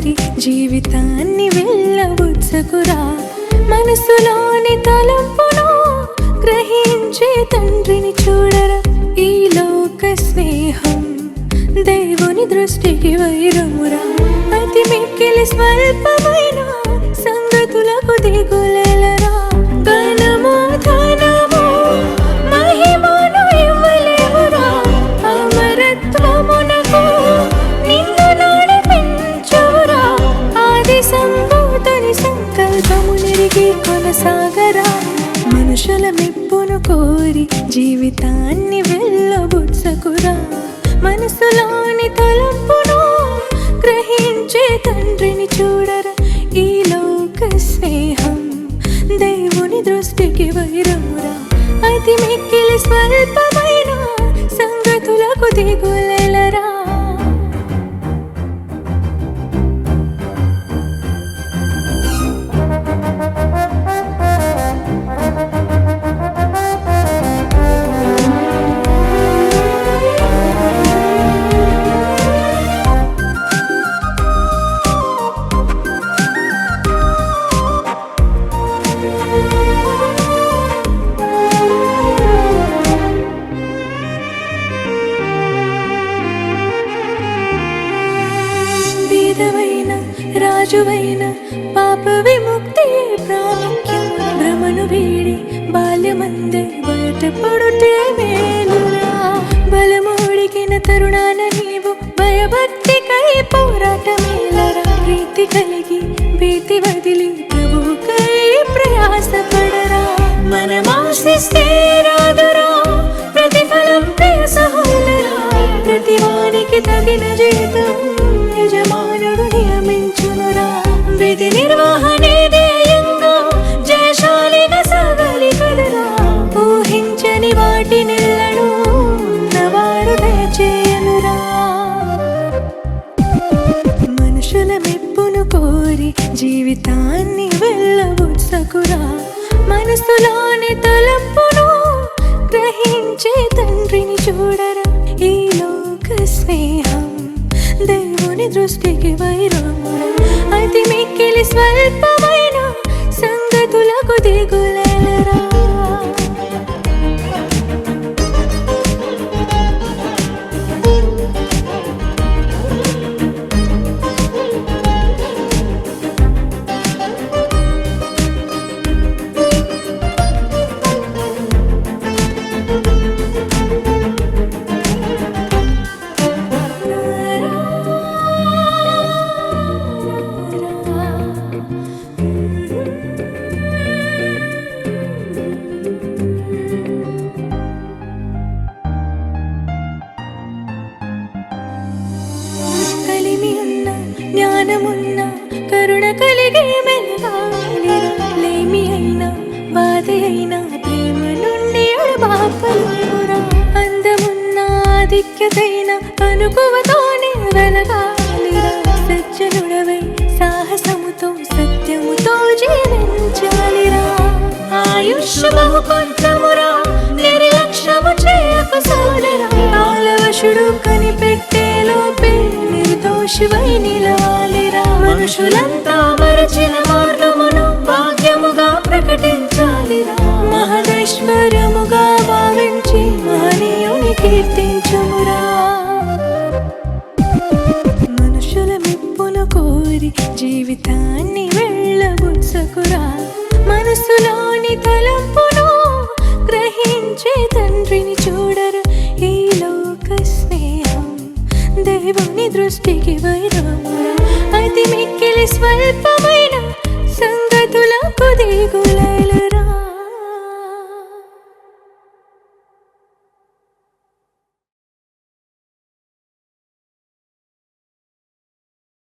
మరి జీవితాన్ని వెళ్ళవచ్చుకురా. మనసులోని తలంపును గ్రహించే తండ్రిని చూడరా ఈ లోక స్నేహం. దేవుని దృష్టికి వైరమురా. అతి మిక్కిలి స్వల్పమైన సంగతులకు దిగులే మెప్పును కోరి జీవితాన్ని వెళ్ళబుచ్చకురా. మనసులోని పాప విముక్తి ప్రాముఖ్యం భ్రమను వీడి బాల్యమందే బయటపడుటే మేలురా బలమోడికిన తరుణాన నీవు భయభక్తికై పోరాటమేలరా? ప్రీతి కలిగి భీతి వదిలి ప్రభుకై ప్రయాసపడరా? మనమాశిస్తే రాదురా ప్రతిఫలం ప్రియ సహోదరా ప్రతివానికి తగిన జీతం యజమానుడు నియమించునురా? విధిని ఊహించని వాటి నెల్లడు ఉన్నవాడు దయచేయనురా మనుషుల మెప్పును కోరి జీవితాన్ని వెళ్ళబుచ్చకురా మనసులోని తలంపును గ్రహించే తండ్రిని చూడరా. ఈ లోక స్నేహం దేవుని దృష్టికి వైరమురా అతి మిక్కిలి స్వల్పమైన సంగతులకు దిగులేలరా కరుణ కలిగే మెలగాలిరా లేమి అయినా బాధ అయినా ప్రేమ నుండి బాపలురా అందమున్న ఆధిక్యతైన అనుకువతోనే వెలగాలిరా సజ్జనుడవై సాహసముతో సత్యముతో జీవించాలిరా ఆయుష్ బహు కొంచెమురా నిర్లక్ష్యము చేయకు సోదరా ఆలవశుడు కనిపెట్టే లోపే నిర్దోషివై నిలవాలిరా మనుషులంతా ప్రకటించాలిరా మహదైశ్వర్యముగా భావించి మహనీయుని కీర్తించమురా. మనుషుల మెప్పును కోరి జీవితాన్ని వెళ్ళబుచ్చకురా మనసులోని తలంపును గ్రహించే తండ్రిని చూడరు ఈ లోక స్నేహం. దేవుని దృష్టికి వైరమురా అతి మిక్కిలి స్వల్పమైన సంగతులకు దిగుల